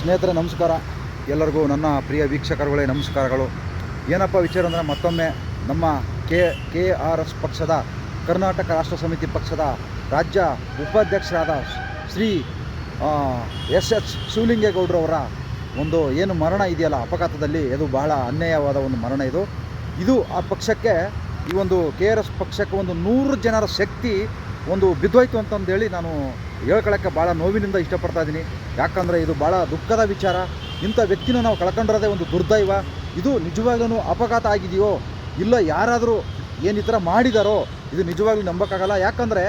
ಸ್ನೇಹಿತರೆ, ನಮಸ್ಕಾರ. ಎಲ್ಲರಿಗೂ ನನ್ನ ಪ್ರಿಯ ವೀಕ್ಷಕರುಗಳೇ, ನಮಸ್ಕಾರಗಳು. ಏನಪ್ಪ ವಿಚಾರ ಅಂದರೆ ಮತ್ತೊಮ್ಮೆ ನಮ್ಮ ಕೆ ಕೆ ಆರ್ ಎಸ್ ಪಕ್ಷದ, ಕರ್ನಾಟಕ ರಾಷ್ಟ್ರ ಸಮಿತಿ ಪಕ್ಷದ ರಾಜ್ಯ ಉಪಾಧ್ಯಕ್ಷರಾದ ಶ್ರೀ ಎಸ್ ಎಚ್ ಶಿವಲಿಂಗೇಗೌಡರವರ ಒಂದು ಏನು ಮರಣ ಇದೆಯಲ್ಲ, ಅಪಘಾತದಲ್ಲಿ ಇದು ಬಹಳ ಅನ್ಯಾಯವಾದ ಒಂದು ಮರಣ ಇದು. ಇದು ಆ ಪಕ್ಷಕ್ಕೆ, ಈ ಒಂದು ಕೆ ಆರ್ ಎಸ್ ಪಕ್ಷಕ್ಕೆ ಒಂದು ನೂರು ಜನರ ಶಕ್ತಿ ಒಂದು ಬಿದ್ದೋಯ್ತು ಅಂತಂದೇಳಿ ನಾನು ಹೇಳ್ಕೊಳ್ಳೋಕ್ಕೆ ಭಾಳ ನೋವಿನಿಂದ ಇಷ್ಟಪಡ್ತಾ ಇದ್ದೀನಿ. ಯಾಕಂದರೆ ಇದು ಭಾಳ ದುಃಖದ ವಿಚಾರ. ಇಂಥ ವ್ಯಕ್ತಿನ ನಾವು ಕಳ್ಕೊಂಡಿರೋದೇ ಒಂದು ದುರ್ದೈವ. ಇದು ನಿಜವಾಗ್ಲೂ ಅಪಘಾತ ಆಗಿದೆಯೋ, ಇಲ್ಲ ಯಾರಾದರೂ ಏನು ಈ ಥರ ಮಾಡಿದಾರೋ, ಇದು ನಿಜವಾಗ್ಲೂ ನಂಬೋಕ್ಕಾಗಲ್ಲ. ಯಾಕಂದರೆ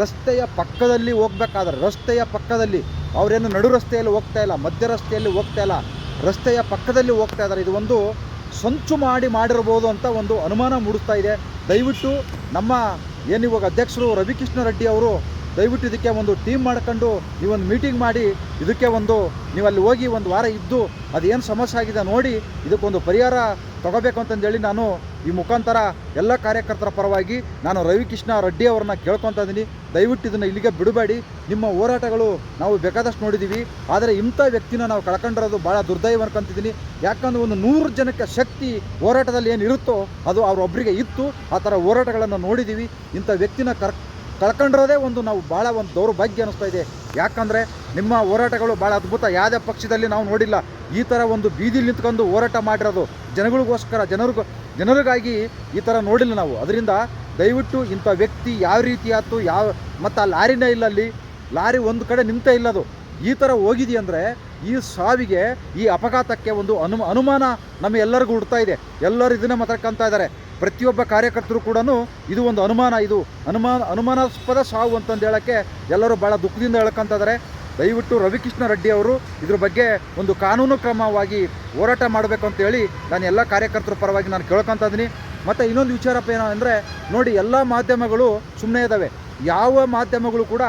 ರಸ್ತೆಯ ಪಕ್ಕದಲ್ಲಿ ಹೋಗ್ಬೇಕಾದ್ರೆ, ರಸ್ತೆಯ ಪಕ್ಕದಲ್ಲಿ ಅವರೇನು ನಡು ರಸ್ತೆಯಲ್ಲಿ ಹೋಗ್ತಾ ಇಲ್ಲ, ಮಧ್ಯ ರಸ್ತೆಯಲ್ಲಿ ಹೋಗ್ತಾ ಇಲ್ಲ, ರಸ್ತೆಯ ಪಕ್ಕದಲ್ಲಿ ಹೋಗ್ತಾ ಇದ್ದಾರೆ. ಇದು ಒಂದು ಸಂಚು ಮಾಡಿ ಮಾಡಿರ್ಬೋದು ಅಂತ ಒಂದು ಅನುಮಾನ ಮೂಡಿಸ್ತಾ ಇದೆ. ದಯವಿಟ್ಟು ನಮ್ಮ ಏನು ಇವಾಗ ಅಧ್ಯಕ್ಷರು ರವಿಕೃಷ್ಣ ರೆಡ್ಡಿ ಅವರು ದಯವಿಟ್ಟು ಇದಕ್ಕೆ ಒಂದು ಟೀಮ್ ಮಾಡ್ಕೊಂಡು ನೀವೊಂದು ಮೀಟಿಂಗ್ ಮಾಡಿ, ಇದಕ್ಕೆ ಒಂದು ನೀವು ಅಲ್ಲಿ ಹೋಗಿ ಒಂದು ವಾರ ಇದ್ದು ಅದೇನು ಸಮಸ್ಯೆ ಆಗಿದೆ ನೋಡಿ, ಇದಕ್ಕೊಂದು ಪರಿಹಾರ ತಗೋಬೇಕು ಅಂತಂದೇಳಿ ನಾನು ಈ ಮುಖಾಂತರ ಎಲ್ಲ ಕಾರ್ಯಕರ್ತರ ಪರವಾಗಿ ನಾನು ರವಿಕೃಷ್ಣ ರೆಡ್ಡಿ ಅವ್ರನ್ನ ಕೇಳ್ಕೊತಾ ಇದ್ದೀನಿ. ದಯವಿಟ್ಟು ಇದನ್ನು ಇಲ್ಲಿಗೆ ಬಿಡಬೇಡಿ. ನಿಮ್ಮ ಹೋರಾಟಗಳು ನಾವು ಬೇಕಾದಷ್ಟು ನೋಡಿದ್ದೀವಿ ಆದರೆ ಇಂಥ ವ್ಯಕ್ತಿನ ನಾವು ಕಳ್ಕೊಂಡಿರೋದು ಭಾಳ ದುರ್ದೈವ ಅನ್ಕೊಂತಿದ್ದೀನಿ. ಯಾಕಂದ್ರೆ ಒಂದು ನೂರು ಜನಕ್ಕೆ ಶಕ್ತಿ ಹೋರಾಟದಲ್ಲಿ ಏನು ಇರುತ್ತೋ ಅದು ಅವರೊಬ್ಬರಿಗೆ ಇತ್ತು. ಆ ಥರ ಹೋರಾಟಗಳನ್ನು ನೋಡಿದ್ದೀವಿ ಇಂಥ ವ್ಯಕ್ತಿನ ಕರ್ ಕಳ್ಕೊಂಡಿರೋದೇ ಒಂದು ನಾವು ಭಾಳ ಒಂದು ದೌರ್ಭಾಗ್ಯ ಅನ್ನಿಸ್ತಾ ಇದೆ. ಯಾಕಂದರೆ ನಿಮ್ಮ ಹೋರಾಟಗಳು ಭಾಳ ಅದ್ಭುತ. ಯಾವುದೇ ಪಕ್ಷದಲ್ಲಿ ನಾವು ನೋಡಿಲ್ಲ. ಈ ಥರ ಒಂದು ಬೀದಿಲಿ ನಿಂತ್ಕೊಂಡು ಹೋರಾಟ ಮಾಡಿರೋದು ಜನಗಳಿಗೋಸ್ಕರ, ಜನರಿಗೂ, ಜನರಿಗಾಗಿ ಈ ಥರ ನೋಡಿಲ್ಲ ನಾವು. ಅದರಿಂದ ದಯವಿಟ್ಟು ಇಂಥ ವ್ಯಕ್ತಿ ಯಾವ ರೀತಿ ಆಯ್ತು, ಯಾವ, ಮತ್ತು ಆ ಲಾರಿನೇ ಇಲ್ಲ ಅಲ್ಲಿ ಲಾರಿ ಒಂದು ಕಡೆ ನಿಂತೇ ಇಲ್ಲ ಅದು ಈ ಥರ ಹೋಗಿದೆಯಂದರೆ ಈ ಸಾವಿಗೆ ಈ ಅಪಘಾತಕ್ಕೆ ಒಂದು ಅನು ಅನುಮಾನ ನಮ್ಮ ಎಲ್ಲರಿಗೂ ಹುಡ್ತಾ ಇದೆ. ಎಲ್ಲರೂ ಇದನ್ನೇ ಮಾತಾಡ್ಕೊತಾ ಇದ್ದಾರೆ. ಪ್ರತಿಯೊಬ್ಬ ಕಾರ್ಯಕರ್ತರು ಕೂಡ ಇದು ಒಂದು ಅನುಮಾನ, ಇದು ಅನುಮಾನ, ಅನುಮಾನಾಸ್ಪದ ಸಾವು ಅಂತಂದು ಹೇಳೋಕ್ಕೆ ಎಲ್ಲರೂ ಭಾಳ ದುಃಖದಿಂದ ಹೇಳ್ಕೊಂತಿದ್ದಾರೆ ದಯವಿಟ್ಟು ರವಿಕೃಷ್ಣ ರೆಡ್ಡಿ ಅವರು ಇದ್ರ ಬಗ್ಗೆ ಒಂದು ಕಾನೂನು ಕ್ರಮವಾಗಿ ಹೋರಾಟ ಮಾಡಬೇಕು ಅಂತೇಳಿ ನಾನು ಎಲ್ಲ ಕಾರ್ಯಕರ್ತರ ಪರವಾಗಿ ನಾನು ಕೇಳ್ಕೊತ ಇದ್ದೀನಿ. ಮತ್ತು ಇನ್ನೊಂದು ವಿಚಾರಪ್ಪ ಏನೋ ಅಂದರೆ, ನೋಡಿ ಎಲ್ಲ ಮಾಧ್ಯಮಗಳು ಸುಮ್ಮನೆ ಇದ್ದಾವೆ. ಯಾವ ಮಾಧ್ಯಮಗಳು ಕೂಡ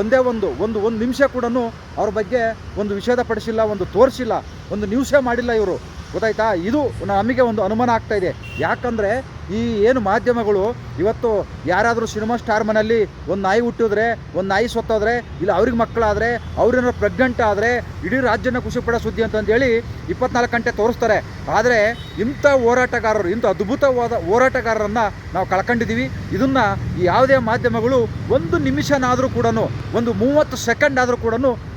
ಒಂದೇ ಒಂದು ಒಂದು ಒಂದು ನಿಮಿಷ ಕೂಡ ಅವ್ರ ಬಗ್ಗೆ ಒಂದು ವಿಷೇದ ಪಡಿಸಿಲ್ಲ, ಒಂದು ತೋರಿಸಿಲ್ಲ, ಒಂದು ನ್ಯೂಸೇ ಮಾಡಿಲ್ಲ ಇವರು. ಗೊತ್ತಾಯ್ತಾ? ಇದು ನಮಗೆ ಒಂದು ಅನುಮಾನ ಆಗ್ತಾ ಇದೆ. ಯಾಕಂದರೆ ಈ ಏನು ಮಾಧ್ಯಮಗಳು ಇವತ್ತು ಯಾರಾದರೂ ಸಿನಿಮಾ ಸ್ಟಾರ್ ಮನೆಯಲ್ಲಿ ಒಂದು ನಾಯಿ ಹುಟ್ಟಿದ್ರೆ, ಒಂದು ನಾಯಿ ಸೊತ್ತೋದ್ರೆ, ಇಲ್ಲ ಅವ್ರಿಗೆ ಮಕ್ಕಳಾದರೆ ಅವ್ರೇನಾದ್ರು ಪ್ರೆಗ್ನೆಂಟ್ ಆದರೆ, ಇಡೀ ರಾಜ್ಯನ ಖುಷಿ ಪಡೋ ಸುದ್ದಿ ಅಂತಂದೇಳಿ ಇಪ್ಪತ್ನಾಲ್ಕು ಗಂಟೆ ತೋರಿಸ್ತಾರೆ. ಆದರೆ ಇಂಥ ಹೋರಾಟಗಾರರು, ಇಂಥ ಅದ್ಭುತವಾದ ಹೋರಾಟಗಾರರನ್ನು ನಾವು ಕಳ್ಕೊಂಡಿದ್ದೀವಿ ಇದನ್ನು ಯಾವುದೇ ಮಾಧ್ಯಮಗಳು ಒಂದು ನಿಮಿಷನಾದರೂ ಕೂಡ ಒಂದು ಮೂವತ್ತು ಸೆಕೆಂಡ್ ಆದರೂ ಕೂಡ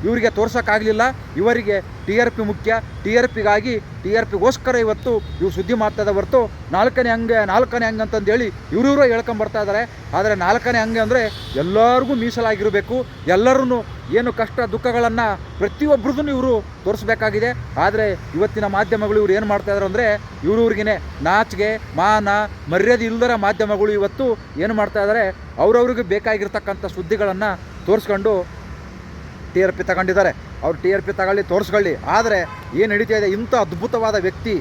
ಇವರಿಗೆ ತೋರ್ಸೋಕ್ಕಾಗಲಿಲ್ಲ. ಇವರಿಗೆ ಟಿ ಆರ್ ಪಿ ಮುಖ್ಯ. ಟಿ ಆರ್ ಪಿಗಾಗಿ, ಟಿ ಆರ್ ಪಿಗೋಸ್ಕರ ಇವತ್ತು ಇವು ಸುದ್ದಿ ಮಾಡ್ತಾ ಇದ್ದಾರೆ ಹೊರತು ನಾಲ್ಕನೇ ಹಂಗೆ ನಾಲ್ಕನೇ ಹಂಗೆ ಅಂತಂದೇಳಿ ಇವರು ಇವರು ಹೇಳ್ಕೊಂಬರ್ತಾ ಇದ್ದಾರೆ ಆದರೆ ನಾಲ್ಕನೇ ಹಂಗೆ ಅಂದರೆ ಎಲ್ಲರಿಗೂ ಮೀಸಲಾಗಿರಬೇಕು. ಎಲ್ಲರೂ ಏನು ಕಷ್ಟ ದುಃಖಗಳನ್ನು ಪ್ರತಿಯೊಬ್ಬರದನ್ನು ಇವರು ತೋರಿಸ್ಬೇಕಾಗಿದೆ. ಆದರೆ ಇವತ್ತಿನ ಮಾಧ್ಯಮಗಳು ಇವ್ರು ಏನು ಮಾಡ್ತಾ ಇದ್ದಾರೆ ಅಂದರೆ ಇವ್ರವ್ರಿಗೇ ನಾಚಿಗೆ ಮಾನ, ಮರ್ಯಾದೆ ಇಲ್ಲದರ ಮಾಧ್ಯಮಗಳು ಇವತ್ತು ಏನು ಮಾಡ್ತಾ ಇದ್ದಾರೆ ಅವ್ರವ್ರಿಗೆ ಬೇಕಾಗಿರ್ತಕ್ಕಂಥ ಸುದ್ದಿಗಳನ್ನು ತೋರಿಸ್ಕೊಂಡು ಟಿ ಆರ್ ಪಿ ತಗೊಂಡಿದ್ದಾರೆ. ಅವ್ರು ಟಿ ಆರ್ ಪಿ ತಗೊಳ್ಳಿ, ತೋರಿಸ್ಕೊಳ್ಳಿ. ಆದರೆ ಏನು ನಡೀತಾ ಇದೆ, ಇಂಥ ಅದ್ಭುತವಾದ ವ್ಯಕ್ತಿ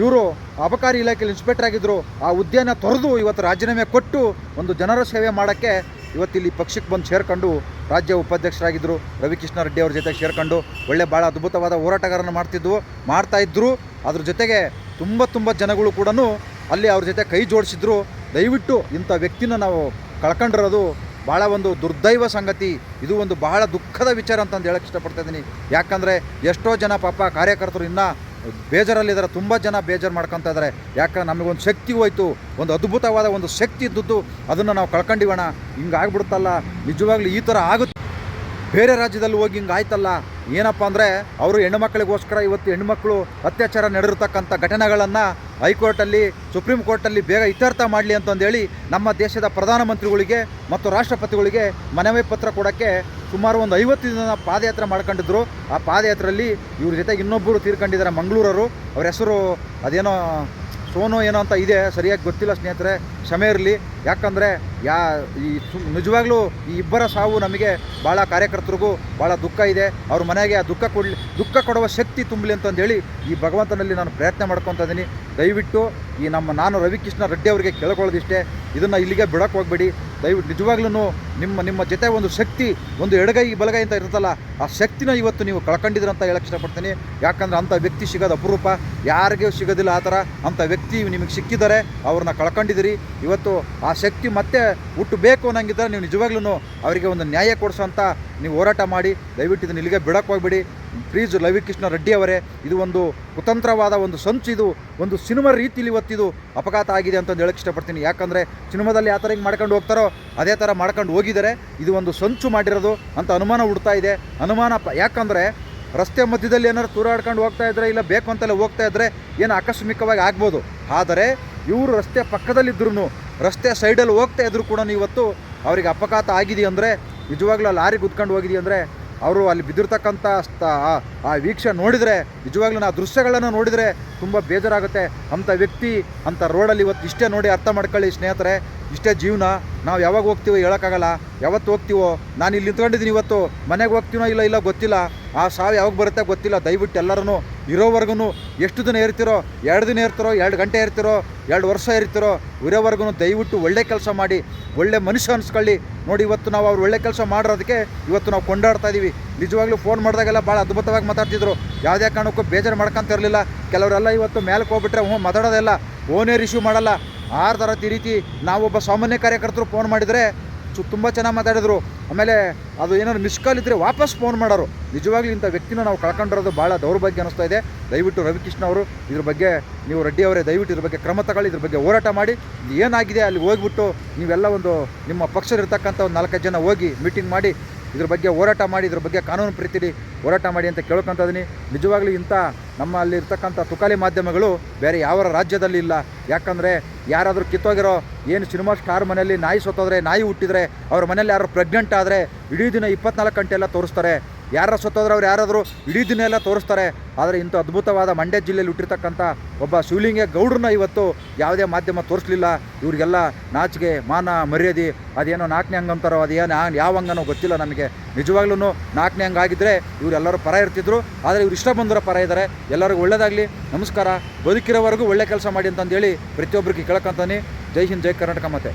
ಇವರು ಅಬಕಾರಿ ಇಲಾಖೆಯಲ್ಲಿ ಇನ್ಸ್ಪೆಕ್ಟರ್ ಆಗಿದ್ದರು ಆ ಹುದ್ದೆನ ತೊರೆದು ಇವತ್ತು ರಾಜೀನಾಮೆ ಕೊಟ್ಟು ಒಂದು ಜನರ ಸೇವೆ ಮಾಡೋಕ್ಕೆ ಇವತ್ತಿಲ್ಲಿ ಪಕ್ಷಕ್ಕೆ ಬಂದು ಸೇರ್ಕೊಂಡು ರಾಜ್ಯ ಉಪಾಧ್ಯಕ್ಷರಾಗಿದ್ದರು ರವಿಕೃಷ್ಣ ರೆಡ್ಡಿ ಅವ್ರ ಜೊತೆ ಸೇರ್ಕೊಂಡು ಒಳ್ಳೆ ಭಾಳ ಅದ್ಭುತವಾದ ಹೋರಾಟಗಾರನ್ನು ಮಾಡ್ತಿದ್ವು, ಮಾಡ್ತಾ ಇದ್ದರು ಅದ್ರ ಜೊತೆಗೆ ತುಂಬ ತುಂಬ ಜನಗಳು ಕೂಡ ಅಲ್ಲಿ ಅವ್ರ ಜೊತೆ ಕೈ ಜೋಡಿಸಿದ್ರು. ದಯವಿಟ್ಟು ಇಂಥ ವ್ಯಕ್ತಿನ ನಾವು ಕಳ್ಕೊಂಡಿರೋದು ಭಾಳ ಒಂದು ದುರ್ದೈವ ಸಂಗತಿ. ಇದು ಒಂದು ಬಹಳ ದುಃಖದ ವಿಚಾರ ಅಂತಂದು ಹೇಳಕ್ಕೆ ಇಷ್ಟಪಡ್ತಾ ಇದ್ದೀನಿ. ಯಾಕಂದರೆ ಎಷ್ಟೋ ಜನ ಪಾಪ ಕಾರ್ಯಕರ್ತರು ಇನ್ನೂ ಬೇಜಾರಲ್ಲಿದ್ದಾರೆ, ತುಂಬ ಜನ ಬೇಜಾರು ಮಾಡ್ಕೊತಾ ಇದ್ದಾರೆ. ಯಾಕಂದ್ರೆ ನಮಗೊಂದು ಶಕ್ತಿ ಹೋಯಿತು, ಒಂದು ಅದ್ಭುತವಾದ ಒಂದು ಶಕ್ತಿ ಇದ್ದದ್ದು, ಅದನ್ನು ನಾವು ಕಳ್ಕೊಂಡಿವಣ ಹಿಂಗೆ ನಿಜವಾಗ್ಲೂ ಈ ಥರ ಆಗುತ್ತೆ. ಬೇರೆ ರಾಜ್ಯದಲ್ಲಿ ಹೋಗಿ ಹಿಂಗೆ ಆಯ್ತಲ್ಲ ಏನಪ್ಪ ಅಂದರೆ, ಅವರು ಹೆಣ್ಣುಮಕ್ಕಳಿಗೋಸ್ಕರ ಇವತ್ತು ಹೆಣ್ಣುಮಕ್ಕಳು ಅತ್ಯಾಚಾರ ನಡೆದಿರ್ತಕ್ಕಂಥ ಘಟನೆಗಳನ್ನು ಹೈಕೋರ್ಟಲ್ಲಿ, ಸುಪ್ರೀಂ ಕೋರ್ಟಲ್ಲಿ ಬೇಗ ಇತ್ಯರ್ಥ ಮಾಡಲಿ ಅಂತಂದೇಳಿ ನಮ್ಮ ದೇಶದ ಪ್ರಧಾನಮಂತ್ರಿಗಳಿಗೆ ಮತ್ತು ರಾಷ್ಟ್ರಪತಿಗಳಿಗೆ ಮನವಿ ಪತ್ರ ಕೊಡೋಕ್ಕೆ ಸುಮಾರು ಒಂದು ಐವತ್ತು ದಿನ ಪಾದಯಾತ್ರೆ ಮಾಡ್ಕೊಂಡಿದ್ರು. ಆ ಪಾದಯಾತ್ರೆಯಲ್ಲಿ ಇವ್ರ ಜೊತೆಗೆ ಇನ್ನೊಬ್ಬರು ತೀರ್ಕೊಂಡಿದ್ದಾರೆ ಮಂಗಳೂರವರು. ಅವ್ರ ಹೆಸರು ಅದೇನೋ ಸೋನು ಏನೋ ಅಂತ ಇದೆ, ಸರಿಯಾಗಿ ಗೊತ್ತಿಲ್ಲ ಸ್ನೇಹಿತರೆ. ಕ್ಷಮೆ ಇರಲಿ. ಯಾಕಂದರೆ ಯಾ, ಈ ನಿಜವಾಗ್ಲೂ ಈ ಇಬ್ಬರ ಸಾವು ನಮಗೆ ಭಾಳ ಕಾರ್ಯಕರ್ತರಿಗೂ ಭಾಳ ದುಃಖ ಇದೆ. ಅವ್ರ ಮನೆಗೆ ಆ ದುಃಖ ಕೊಡಲಿ, ದುಃಖ ಕೊಡುವ ಶಕ್ತಿ ತುಂಬಲಿ ಅಂತಂದೇಳಿ ಈ ಭಗವಂತನಲ್ಲಿ ನಾನು ಪ್ರಯತ್ನ ಮಾಡ್ಕೊತಾ ಇದ್ದೀನಿ ದಯವಿಟ್ಟು ಈ ನಮ್ಮ ನಾನು ರವಿಕೃಷ್ಣ ರೆಡ್ಡಿ ಅವರಿಗೆ ಕೇಳ್ಕೊಳ್ಳೋದಿಷ್ಟೇ. ಇದನ್ನು ಇಲ್ಲಿಗೆ ಬಿಡೋಕ್ಕೆ ಹೋಗಬೇಡಿ. ದಯವಿಟ್ಟು ನಿಜವಾಗ್ಲೂ ನಿಮ್ಮ ನಿಮ್ಮ ಜೊತೆ ಒಂದು ಶಕ್ತಿ, ಒಂದು ಎಡಗೈ, ಬಲಗೈ ಅಂತ ಇರುತ್ತಲ್ಲ, ಆ ಶಕ್ತಿನ ಇವತ್ತು ನೀವು ಕಳ್ಕೊಂಡಿದ್ದೀರ ಅಂತ ಹೇಳಕ್ಕೆ ಇಷ್ಟಪಡ್ತೀನಿ. ಯಾಕಂದ್ರೆ ಅಂಥ ವ್ಯಕ್ತಿ ಸಿಗೋದು ಅಪರೂಪ. ಯಾರಿಗೂ ಸಿಗೋದಿಲ್ಲ ಆ ಥರ. ಅಂಥ ವ್ಯಕ್ತಿ ನಿಮಗೆ ಸಿಕ್ಕಿದ್ದಾರೆ. ಅವ್ರನ್ನ ಕಳ್ಕೊಂಡಿದ್ದೀರಿ. ಇವತ್ತು ಆ ಶಕ್ತಿ ಮತ್ತೆ ಹುಟ್ಟು ಬೇಕು ಅನ್ನಂಗಿದ್ರೆ ನೀವು ನಿಜವಾಗ್ಲೂ ಅವರಿಗೆ ಒಂದು ನ್ಯಾಯ ಕೊಡಿಸೋಂಥ ನೀವು ಹೋರಾಟ ಮಾಡಿ. ದಯವಿಟ್ಟು ಇದನ್ನು ಇಲ್ಲಿಗೆ ಬಿಡಕ್ಕೆ ಹೋಗ್ಬಿಡಿ. ಪ್ಲೀಸ್ ರವಿಕೃಷ್ಣ ರೆಡ್ಡಿ ಅವರೇ, ಇದು ಒಂದು ಕುತಂತ್ರವಾದ ಒಂದು ಸಂಚು ಇದು. ಒಂದು ಸಿನಿಮಾ ರೀತಿಲಿ ಇವತ್ತಿದು ಅಪಘಾತ ಆಗಿದೆ ಅಂತ ಹೇಳಕ್ಕೆ ಇಷ್ಟಪಡ್ತೀನಿ. ಯಾಕಂದರೆ ಸಿನಿಮಾದಲ್ಲಿ ಯಾವ ಥರ ಹಿಂಗೆ ಮಾಡ್ಕೊಂಡು ಹೋಗ್ತಾರೋ ಅದೇ ಥರ ಮಾಡ್ಕೊಂಡು ಹೋಗಿದ್ದಾರೆ. ಇದು ಒಂದು ಸಂಚು ಮಾಡಿರೋದು ಅಂತ ಅನುಮಾನ ಹುಡ್ತಾ ಇದೆ. ಅನುಮಾನ ಯಾಕಂದರೆ ರಸ್ತೆ ಮಧ್ಯದಲ್ಲಿ ಏನಾದ್ರು ತೂರಾಡ್ಕೊಂಡು ಹೋಗ್ತಾ ಇದ್ರೆ ಇಲ್ಲ ಬೇಕು ಅಂತಲೇ ಹೋಗ್ತಾ ಇದ್ದರೆ ಏನು ಆಕಸ್ಮಿಕವಾಗಿ ಆಗ್ಬೋದು. ಆದರೆ ಇವರು ರಸ್ತೆ ಪಕ್ಕದಲ್ಲಿದ್ದರೂ ರಸ್ತೆ ಸೈಡಲ್ಲಿ ಹೋಗ್ತಾ ಇದ್ರು ಕೂಡ ಇವತ್ತು ಅವರಿಗೆ ಅಪಘಾತ ಆಗಿದೆ ಅಂದರೆ ನಿಜವಾಗ್ಲೂ ಲಾರಿ ಗುದ್ಕೊಂಡು ಹೋಗಿದೆ ಅಂದರೆ ಅವರು ಅಲ್ಲಿ ಬಿದ್ದಿರ್ತಕ್ಕಂಥ ಆ ವೀಕ್ಷ ನೋಡಿದರೆ, ನಿಜವಾಗ್ಲೂ ಆ ದೃಶ್ಯಗಳನ್ನು ನೋಡಿದರೆ ತುಂಬ ಬೇಜಾರಾಗುತ್ತೆ. ಅಂಥ ವ್ಯಕ್ತಿ ಅಂಥ ರೋಡಲ್ಲಿ ಇವತ್ತು ಇಷ್ಟೇ ನೋಡಿ ಅರ್ಥ ಮಾಡ್ಕೊಳ್ಳಿ ಸ್ನೇಹಿತರೆ. ಇಷ್ಟೇ ಜೀವನ. ನಾವು ಯಾವಾಗ ಹೋಗ್ತೀವೋ ಹೇಳೋಕ್ಕಾಗಲ್ಲ. ಯಾವತ್ತು ಹೋಗ್ತೀವೋ? ನಾನು ಇಲ್ಲಿ ನಿಂತ್ಕೊಂಡಿದ್ದೀನಿ ಇವತ್ತು. ಮನೆಗೆ ಹೋಗ್ತೀನೋ ಇಲ್ಲ ಇಲ್ಲ ಗೊತ್ತಿಲ್ಲ. ಆ ಸಾವು ಯಾವಾಗ ಬರುತ್ತೆ ಗೊತ್ತಿಲ್ಲ. ದಯವಿಟ್ಟು ಎಲ್ಲರೂ ಇರೋವರೆಗೂ ಎಷ್ಟು ದಿನ ಇರ್ತಿರೋ, ಎರಡು ದಿನ ಇರ್ತಿರೋ, ಎರಡು ಗಂಟೆ ಇರ್ತಿರೋ, ಎರಡು ವರ್ಷ ಇರ್ತಿರೋ ಇರೋವರೆಗೂ ದಯವಿಟ್ಟು ಒಳ್ಳೆ ಕೆಲಸ ಮಾಡಿ. ಒಳ್ಳೆ ಮನುಷ್ಯ ಅನ್ಸ್ಕೊಳ್ಳಿ. ನೋಡಿ, ಇವತ್ತು ನಾವು ಅವ್ರು ಒಳ್ಳೆ ಕೆಲಸ ಮಾಡಿರೋದಕ್ಕೆ ಇವತ್ತು ನಾವು ಕೊಂಡಾಡ್ತಾ ಇದ್ದೀವಿ ನಿಜವಾಗ್ಲೂ ಫೋನ್ ಮಾಡಿದಾಗೆಲ್ಲ ಭಾಳ ಅದ್ಭುತವಾಗಿ ಮಾತಾಡ್ತಿದ್ರು. ಯಾವುದೇ ಕಾರಣಕ್ಕೂ ಬೇಜಾರು ಮಾಡ್ಕೊಂತಿರಲಿಲ್ಲ ಕೆಲವರೆಲ್ಲ ಇವತ್ತು ಮೇಲಕ್ಕೆ ಹೋಗ್ಬಿಟ್ರೆ, ಹ್ಞೂ ಮಾತಾಡೋದೆಲ್ಲ ಓನೇ ರಿಸೀವ್ ಮಾಡಲ್ಲ. ಆರು ಥರ ಈ ರೀತಿ ನಾವೊಬ್ಬ ಸಾಮಾನ್ಯ ಕಾರ್ಯಕರ್ತರು ಫೋನ್ ಮಾಡಿದರೆ ಸು ತುಂಬ ಚೆನ್ನಾಗಿ ಮಾತಾಡಿದ್ರು. ಆಮೇಲೆ ಅದು ಏನಾದ್ರು ಮಿಸ್ ಕಾಲ್ ಇದ್ದರೆ ವಾಪಸ್ ಫೋನ್ ಮಾಡೋರು. ನಿಜವಾಗ್ಲೂ ಇಂಥ ವ್ಯಕ್ತಿನ ನಾವು ಕಳ್ಕೊಂಡಿರೋದು ಭಾಳ ದೌರ್ಭಾಗ್ಯ ಅನಿಸ್ತಾ ಇದೆ. ದಯವಿಟ್ಟು ರವಿಕೃಷ್ಣ ಅವರು ಇದ್ರ ಬಗ್ಗೆ ನೀವು ರೆಡ್ಡಿ ಅವರೇ ದಯವಿಟ್ಟು ಇದ್ರ ಬಗ್ಗೆ ಕ್ರಮ ತಗೊಳ್ಳಿ, ಇದ್ರ ಬಗ್ಗೆ ಹೋರಾಟ ಮಾಡಿ. ಏನಾಗಿದೆ ಅಲ್ಲಿ ಹೋಗ್ಬಿಟ್ಟು ನೀವೆಲ್ಲ ಒಂದು ನಿಮ್ಮ ಪಕ್ಷದಲ್ಲಿರ್ತಕ್ಕಂಥ ಒಂದು ನಾಲ್ಕೈದು ಜನ ಹೋಗಿ ಮೀಟಿಂಗ್ ಮಾಡಿ, ಇದ್ರ ಬಗ್ಗೆ ಹೋರಾಟ ಮಾಡಿ, ಇದ್ರ ಬಗ್ಗೆ ಕಾನೂನು ಪ್ರೀತಿಲಿ ಹೋರಾಟ ಮಾಡಿ ಅಂತ ಕೇಳ್ಕೊತ ಇದ್ದೀನಿ ನಿಜವಾಗ್ಲೂ ಇಂಥ ನಮ್ಮ ಅಲ್ಲಿ ಇರ್ತಕ್ಕಂಥ ತುಕಾಲಿ ಮಾಧ್ಯಮಗಳು ಬೇರೆ ಯಾವ ರಾಜ್ಯದಲ್ಲಿ ಇಲ್ಲ. ಯಾಕಂದರೆ ಯಾರಾದರೂ ಕಿತ್ತೋಗಿರೋ ಏನು ಸಿನಿಮಾ ಸ್ಟಾರ್ ಮನೆಯಲ್ಲಿ ನಾಯಿ ಸೊತ್ತೋದ್ರೆ, ನಾಯಿ ಹುಟ್ಟಿದ್ರೆ, ಅವ್ರ ಮನೇಲಿ ಯಾರು ಪ್ರೆಗ್ನೆಂಟ್ ಆದರೆ ಇಡೀ ದಿನ ಇಪ್ಪತ್ನಾಲ್ಕು ಗಂಟೆ ಎಲ್ಲ ತೋರಿಸ್ತಾರೆ. ಯಾರ ಸೊತ್ತೋದ್ರೆ ಅವ್ರು ಯಾರಾದರೂ ಇಡೀ ದಿನ ಎಲ್ಲ ತೋರಿಸ್ತಾರೆ. ಆದರೆ ಇಂಥ ಅದ್ಭುತವಾದ ಮಂಡ್ಯ ಜಿಲ್ಲೆಯಲ್ಲಿ ಹುಟ್ಟಿರ್ತಕ್ಕಂಥ ಒಬ್ಬ ಶಿವಲಿಂಗ ಗೌಡ್ರನ್ನ ಇವತ್ತು ಯಾವುದೇ ಮಾಧ್ಯಮ ತೋರಿಸ್ಲಿಲ್ಲ. ಇವರಿಗೆಲ್ಲ ನಾಚಿಕೆ, ಮಾನ, ಮರ್ಯಾದೆ ಅದೇನೋ ನಾಲ್ಕನೇ ಹಂಗೆ ಅಂತಾರೋ ಅದೇನು ಯಾವ ಹಂಗನೋ ಗೊತ್ತಿಲ್ಲ ನಮಗೆ. ನಿಜವಾಗ್ಲೂ ನಾಲ್ಕನೇ ಹಂಗಾಗಿದ್ದರೆ ಇವರೆಲ್ಲರೂ ಪರ ಇರ್ತಿದ್ರು. ಆದರೆ ಇವ್ರು ಇಷ್ಟ ಬಂದವರ ಪರ ಇದ್ದಾರೆ. ಎಲ್ಲರಿಗೂ ಒಳ್ಳೇದಾಗಲಿ. ನಮಸ್ಕಾರ. ಬದುಕಿರೋವರೆಗೂ ಒಳ್ಳೆ ಕೆಲಸ ಮಾಡಿ ಅಂತಂದೇಳಿ ಪ್ರತಿಯೊಬ್ಬರಿಗೆ ಕೇಳಕ್ಕಂತಾನೆ. ಜೈ ಹಿಂದ್, ಜೈ ಕರ್ನಾಟಕ ಮತ್ತೆ